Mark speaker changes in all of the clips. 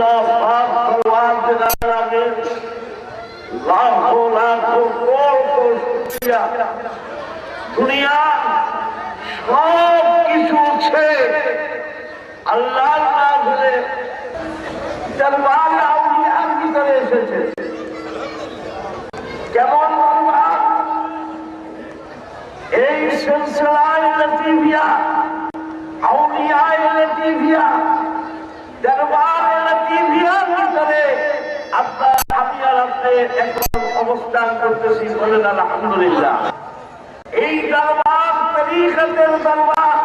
Speaker 1: আল্লাহ পাক ভগবান জানাবে লাখো লাখো কোটি শুকরিয়া দুনিয়া সব কিছু ছে আল্লাহ না হলে দরবার আউলিয়ার ভিতরে কেমন এই সিলসিলায় লতিফিয়া এখন অবস্থান করতেছি বলেন আলহামদুলিল্লাহ। এই দরবার তরিকতের দরবার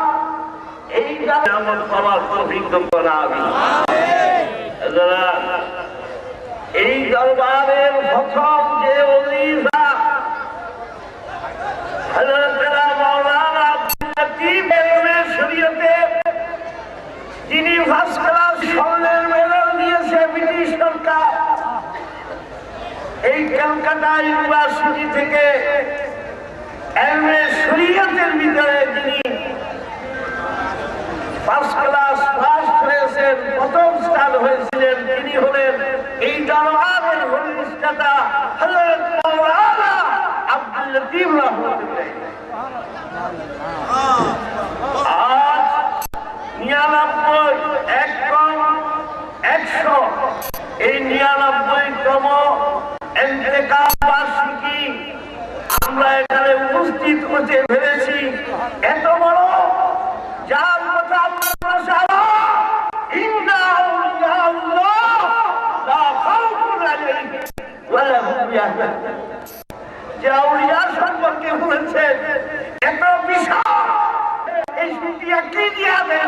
Speaker 1: এই দরবারের প্রথম যে হযরতেরা মাওলানা আব্দুল লতীফ এলমে শরীয়তে যিনি ফার্স্ট ক্লাস স্বর্ণের মেডেল দিয়েছে ব্রিটিশ সরকার এই কলকাতা ইউনিভার্সিটি থেকে শরীয়তের ভিতরে যিনি ফার্স্ট ক্লাস ফার্স্ট প্রথম স্থান হয়েছিলেন। তিনি হলেন এই নিরানব্বই একশো। এই নিরানব্বই তম আমরা এখানে উপস্থিত হতে পেরেছি। এত বড় যার কথা আমরা সারা যে আউলিয়া সম্পর্কে বলেছেন, এত বিশাল এই সুটিয়া কি দিয়া দেয়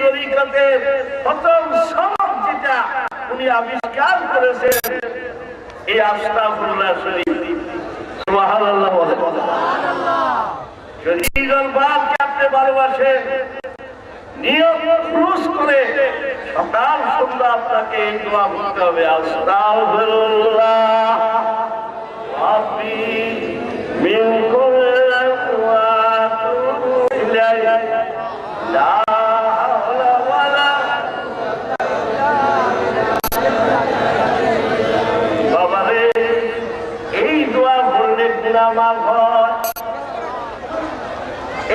Speaker 1: তরিকতের প্রথম সনদ যেটা উনি আবিষ্কার করেছেন এই আস্তাগফিরুল্লাহ শরীফ সুবহানাল্লাহ বলে। যদি দরবারকে আপনি ভালোবাসেন নিয়ম খুলুস করে, সকাল সন্ধ্যা আপনাকে এই দোয়া করতে হবে। আস্তাগফিরুল্লাহ। রাব্বি পড়লে গুনাহ মাফ হয়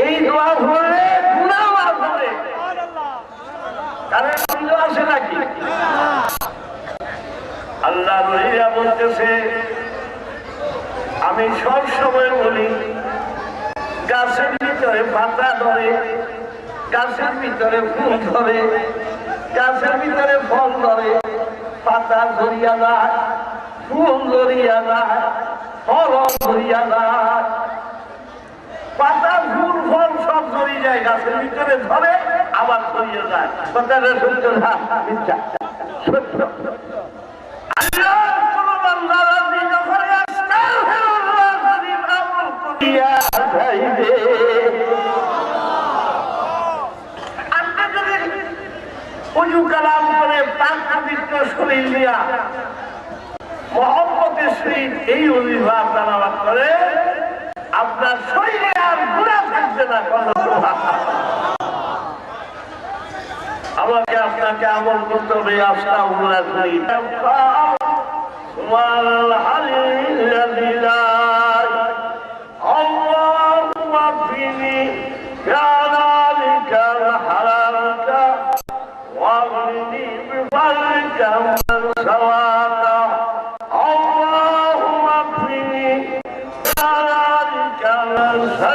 Speaker 1: এই দোয়া পড়লে গুনাহ মাফ হয় কারণ আসে নাকি? আল্লাহ রহিয়া বলতেছে, আমি সব সময় বলি, গাছের ভিতরে পাতা ধরে, গাছের ভিতরে ফুল ধরে, গাছের ভিতরে ফল ধরে, পাতা ধরিয়া যায় ফুল ধরিয়া যায় ফল ধরিয়া যায়। পাতা ফুল, ফল সব ধরে যায়, গাছের ভিতরে ধরে আবার ধরিয়ে যায়। কথাটা সত্য না? মিথ্যা। সত্য। উজু কালাম করে প্রাণ পবিত্র শরীর দিয়া প্রতিদিন এই অভিভাব তালাবাদ করে আপনার শরীরে আর গুণা থাকবে না আমাকে আপনাকে আমল করতে হবে আস্থা উল্লাস নাই তোমার হারিয়ে আল্লাহ